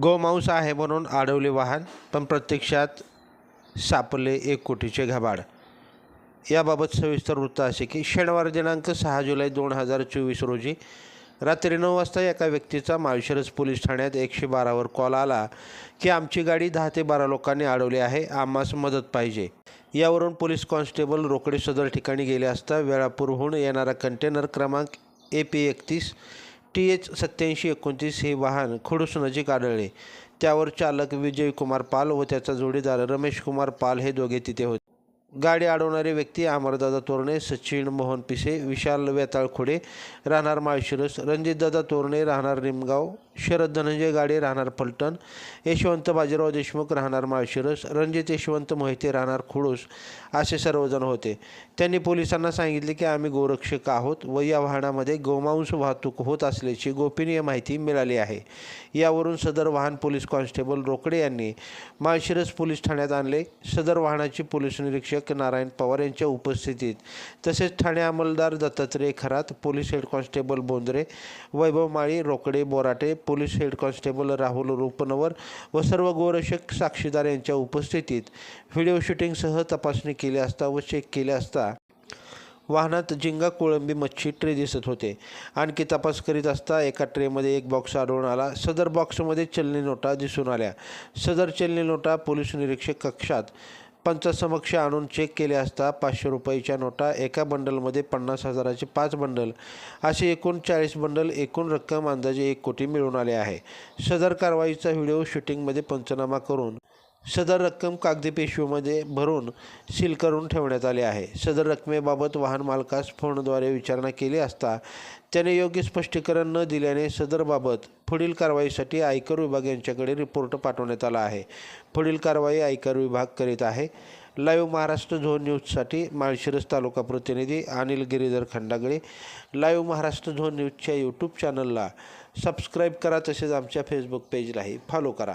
गोमांस आहे म्हणून अडवले वाहन पण प्रत्यक्षात सापडले एक कोटीचे घबाड. याबाबत सविस्तर वृत्त असे की शनिवार दिनांक सहा जुलै दोन हजार चोवीस रोजी रात्री नऊ वाजता एका व्यक्तीचा माळशिरस पोलीस ठाण्यात एकशे बारावर कॉल आला की आमची गाडी दहा ते बारा लोकांनी अडवली आहे आम्हास मदत पाहिजे. यावरून पोलीस कॉन्स्टेबल रोकडे सदर ठिकाणी गेले असता वेळापूरहून येणारा कंटेनर क्रमांक ए पी एकतीस टी एच सत्याऐंशी एकोणतीस हे वाहन खडूस नजीक आढळले. त्यावर चालक विजय कुमार पाल व त्याचा जोडीदार रमेश कुमार पाल हे दोघे तिथे होते. गाडी अडवणारे व्यक्ती अमरदादा तोरणे सचिन मोहन पिसे विशाल वेताळखोडे राहणार माळशिरस रणजितदादा तोरणे राहणार निमगाव शरद धनंजय गाडे राहणार फलटण यशवंत बाजीराव देशमुख राहणार माळशिरस रणजित यशवंत मोहिते राहणार खुडूस असे सर्वजण होते. त्यांनी पोलिसांना सांगितले की आम्ही गोरक्षक आहोत व या वाहनामध्ये गोमांस वाहतूक होत असल्याची गोपनीय माहिती मिळाली आहे. यावरून सदर वाहन पोलीस कॉन्स्टेबल रोकडे यांनी माळशिरस पोलीस ठाण्यात आणले. सदर वाहनाची पोलीस निरीक्षक नारायण पवार यांच्या उपस्थितीत तसेच ठाणे अंमलदार Dattatray Kharat police head constable Bondre Vaibhav Mali Rokade Borate police head constable Rahul Rupnavar व सर्व गोरक्षक साक्षीदार यांच्या उपस्थितीत व्हिडिओ शूटिंगसह तपासणी केली असता व चेक केले असता वाहनात जिंगा कोळंबी मच्छी ट्रे दिसत होते. आणखी तपास करीत असता एका ट्रेमध्ये एक बॉक्स आढळून आला. सदर बॉक्समध्ये चलनी नोटा दिसून आल्या. सदर चलनी नोटा पोलीस निरीक्षक कक्षात पंचासमक्ष आणून चेक केले असता पाचशे रुपयाच्या नोटा एका बंडलमध्ये पन्नास हजाराचे पाच बंडल असे एकूण चाळीस बंडल एकूण रक्कम अंदाजे एक कोटी मिळून आले आहे. सदर कारवाईचा व्हिडिओ शूटिंगमध्ये पंचनामा करून सदर रक्कम कागदी पेशवीमध्ये भरून सील करून ठेवण्यात आले आहे. सदर रकमेबाबत वाहन मालकास फोनद्वारे विचारणा केली असता त्याने योग्य स्पष्टीकरण न दिल्याने सदरबाबत पुढील कारवाईसाठी आयकर विभाग यांच्याकडे रिपोर्ट पाठवण्यात आला आहे. पुढील कारवाई आयकर विभाग करीत आहे. लाईव्ह महाराष्ट्र झोन न्यूजसाठी माळशिरस तालुका प्रतिनिधी अनिल गिरीधर खंडागळे. लाईव्ह महाराष्ट्र झोन न्यूजच्या यूट्यूब चॅनलला सबस्क्राईब करा तसेच आमच्या फेसबुक पेजलाही फॉलो करा.